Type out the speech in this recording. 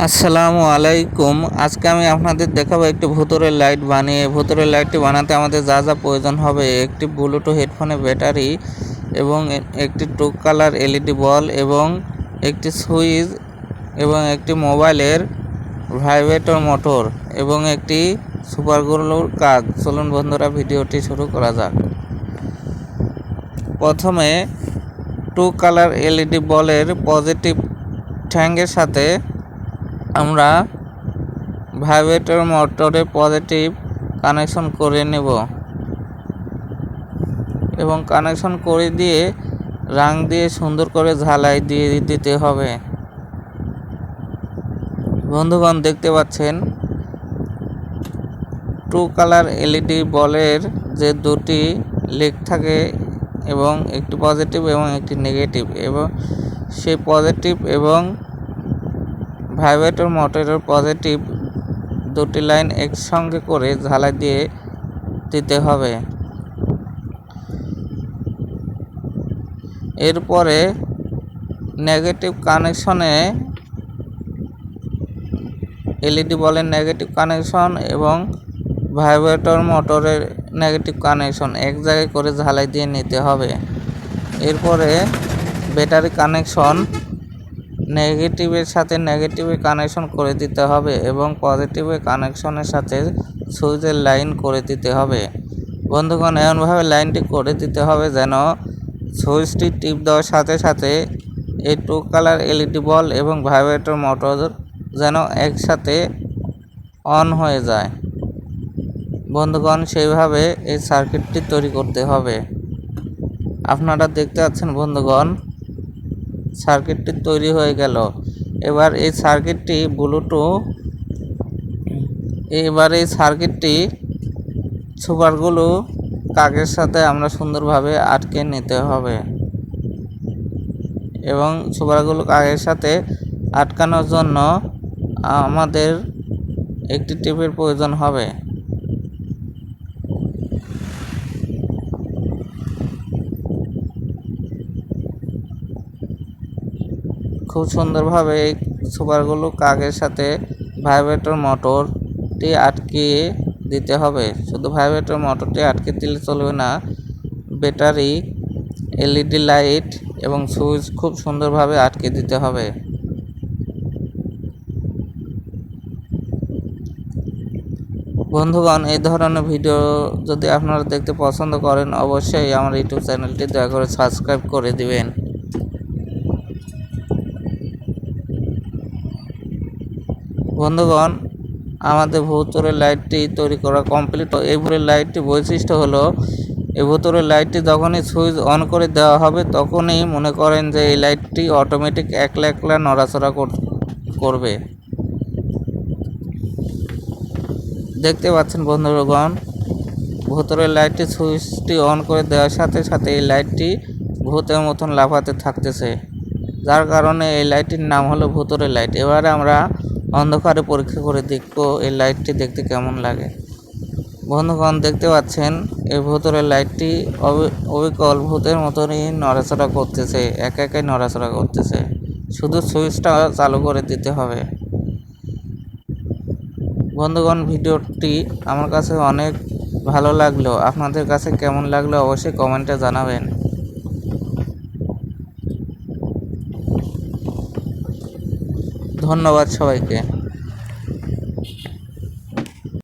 আসসালামু আলাইকুম। আজকে আমি আপনাদের দেখাবো একটি ভুতুরের লাইট বানিয়ে। ভুতুরের লাইটটি বানাতে আমাদের যা যা প্রয়োজন হবে, একটি ব্লুটুথ হেডফোনের ব্যাটারি এবং একটি টু কালার এলইডি বল এবং একটি সুইচ এবং একটি মোবাইলের ভাইব্রেটর মোটর এবং একটি সুপার গ্লুর কাজ। চলুন বন্ধুরা, ভিডিওটি শুরু করা যাক। প্রথমে টু কালার এলইডি বলের পজিটিভ ঠ্যাঙ্গের সাথে আমরা ভাইব্রেটর মোটরে পজিটিভ কানেকশন করে নেব এবং কানেকশন করে দিয়ে রাং দিয়ে সুন্দর করে ঝালাই দিয়ে দিতে হবে। বন্ধুগণ, দেখতে পাচ্ছেন? টু কালার এলইডি বলের যে দুটি লেগ থাকে এবং একটি পজিটিভ এবং একটি নেগেটিভ এবং সেই পজিটিভ এবং ভাইব্রেটর মোটরের পজিটিভ দুটি লাইন একসঙ্গে করে ঝালাই দিয়ে দিতে হবে। এরপরে নেগেটিভ কানেকশনে এলইডি বলের নেগেটিভ কানেকশন এবং ভাইব্রেটর মোটরের নেগেটিভ কানেকশন এক জায়গায় করে ঝালাই দিয়ে নিতে হবে। এরপরে ব্যাটারি কানেকশন নেগেটিভের সাথে নেগেটিভে কানেকশন করে দিতে হবে এবং পজিটিভের কানেকশনের সাথে সুইচের লাইন করে দিতে হবে। বন্ধুগণ, এমনভাবে লাইনটি করে দিতে হবে যেন সুইচটি টিপ দেওয়ার সাথে সাথে এই টু কালার এলইডি বল এবং ভাইব্রেটর মোটর যেন একসাথে অন হয়ে যায়। বন্ধুগণ, সেইভাবে এই সার্কিটটি তৈরি করতে হবে। আপনারা দেখতে পাচ্ছেন বন্ধুগণ সার্কিটটি তৈরি হয়ে গেল। এবার এই সার্কিটটি ব্লুটু এবার এই সার্কিটটি সুপারগুলো কাকের সাথে আমরা সুন্দরভাবে আটকে নিতে হবে। এবং সুপারগুলো কাকের সাথে আটকানোর জন্য আমাদের একটি টিপের প্রয়োজন হবে। খুব সুন্দরভাবে এই সুপারগুলো কাকের সাথে ভাইব্রেটর মোটরটি আটকিয়ে দিতে হবে। শুধু ভাইব্রেটর মোটরটি আটকে দিলে চলবে না ব্যাটারি এলইডি লাইট এবং সুইচ খুব সুন্দরভাবে আটকে দিতে হবে। বন্ধুগণ, এই ধরনের ভিডিও যদি আপনারা দেখতে পছন্দ করেন, অবশ্যই আমার ইউটিউব চ্যানেলটি দয়া করে সাবস্ক্রাইব করে দিবেন। বন্ধুগণ, আমাদের ভূতরের লাইটটি তৈরি করা কমপ্লিট এই ভূতের লাইটটি বৈশিষ্ট্য হলো, এই ভূতরের লাইটটি যখনই সুইচ অন করে দেওয়া হবে, তখনই মনে করেন যে এই লাইটটি অটোমেটিক একলা একলা নড়াচড়া কর- করবে। দেখতে পাচ্ছেন বন্ধুগণ, ভূতরের লাইটটি সুইচটি অন করে দেওয়ার সাথে সাথে এই লাইটটি ভূতের মতন লাফাতে থাকতেছে। যার কারণে এই লাইটটির নাম হলো ভূতরের লাইট। এবারে আমরা অন্ধকারে পরীক্ষা করে দেখব এই লাইটটি দেখতে কেমন লাগে। বন্ধুগণ, দেখতে পাচ্ছেন এই ভূতরের লাইটটি অবি- অবিকল ভূতের মতনই নড়াচড়া করতেছে, একা একাই নড়াচড়া করতেছে। শুধু সুইচটা চালু করে দিতে হবে। বন্ধুগণ, ভিডিওটি আমার কাছে অনেক ভালো লাগল। আপনাদের কাছে কেমন লাগল অবশ্যই কমেন্টে জানাবেন। ধন্যবাদ সবাইকে।